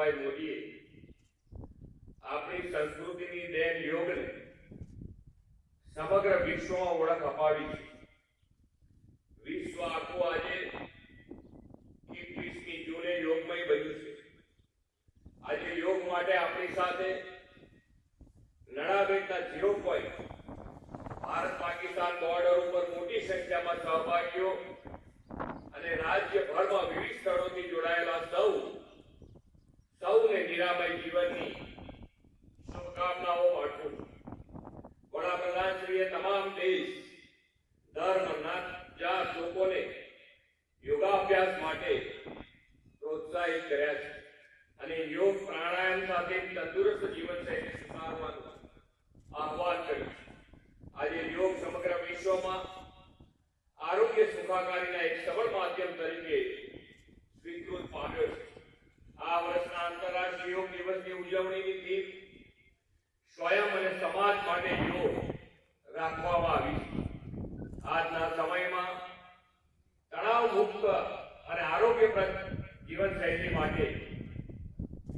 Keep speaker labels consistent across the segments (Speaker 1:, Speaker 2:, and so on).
Speaker 1: ભાઈ મોદીએ આપણી સંસ્કૃતિની દેન યોગને સમગ્ર વિશ્વમાં ઓળખ અપાવી છે. વિશ્વ આખું આજે એકવીસમી જૂને યોગમય બન્યું છે. આજે યોગ માટે આપણી સાથે નડાબેટના zero point Bharat Pakistan border ઉપર મોટી સંખ્યામાં સહભાગીઓ અને રાજ્યભરમાં વિવિધ તમામ ધર્મના ચાર લોકોને યોગાભ્યાસ માટે પ્રોત્સાહિત કર્યા છે. અને યોગ પ્રાણાયામ સાથે તંદુરસ્ત જીવનશૈલી સુધારવાનું આહ્વાન કર્યું છે. આજે યોગ સમગ્ર વિશ્વમાં આરોગ્ય સુખાકારીના એક સબળ માધ્યમ તરીકે સ્વીકૃત પામ્યો છે. આ વર્ષના આંતરરાષ્ટ્રીય યોગ દિવસની ઉજવણીની થીમ સ્વયં અને સમાજ માટે યોગ. મુક્ત અને આરોગ્યપ્રદ જીવનશૈલી માટે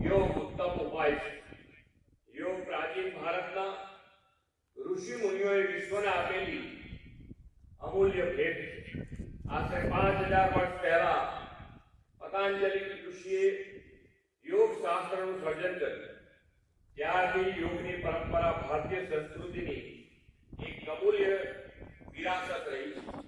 Speaker 1: યોગ ઉત્તમ ઉપાય છે યોગ પ્રાચીન ભારતના ઋષિ મુનિઓએ વિશ્વને આપેલી અમૂલ્ય ભેટ છે આશરે પાંચ હજાર વર્ષ પહેલા પતંજલિ ઋષિએ યોગ શાસ્ત્રનું સર્જન કર્યું ત્યારથી યોગની પરંપરા ભારતીય સંસ્કૃતિની એક અમૂલ્ય વિરાસત રહી છે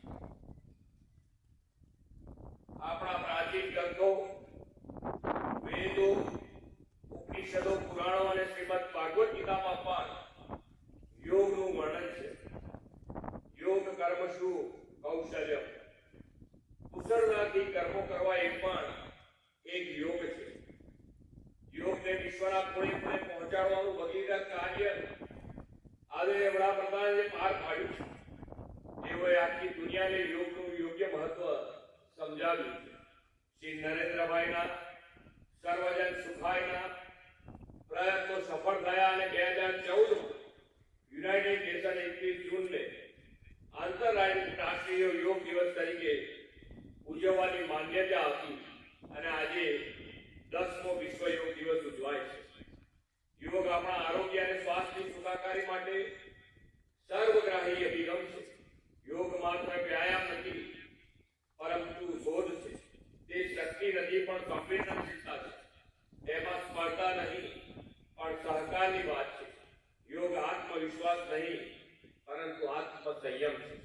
Speaker 1: કુશળતાથી કર્મો કરવા એ પણ એક યોગ છે યોગને વિશ્વના ખૂણે ખૂણે પહોંચાડવાનું ભગીરથ કાર્ય આજે વડાપ્રધાને પાર પાડ્યું છે તેઓએ આખી દુનિયાને યોગનું યોગ્ય મહત્વ સમજાવ્યું છે શ્રી નરેન્દ્રભાઈના સર્વજન સુખાયના પ્રયત્નો સફળ થયા અને બે હજાર ચૌદમાં યુનાઇટેડ નેશન એકવીસ જૂનને આંતરરાષ્ટ્રીય યોગ દિવસ તરીકે ઉજવવાની માન્યતા આપી અને આજે દસમો વિશ્વ યોગ દિવસ ઉજવાય છે. યોગ આપણા આરોગ્ય અને સ્વાસ્થ્યની સુખાકારી માટે સર્વગ્રાહી અભિગમ છે. યોગ માત્ર વ્યાયામ નથી, પરંતુ શોધ છે. તે શક્તિ નથી, પણ સંવેદનશીલતા છે. તેમાં સ્પર્ધા નહીં, પણ સહકારની વાત છે. યોગ આત્મવિશ્વાસ નહીં, પરંતુ આત્મસંયમ છે.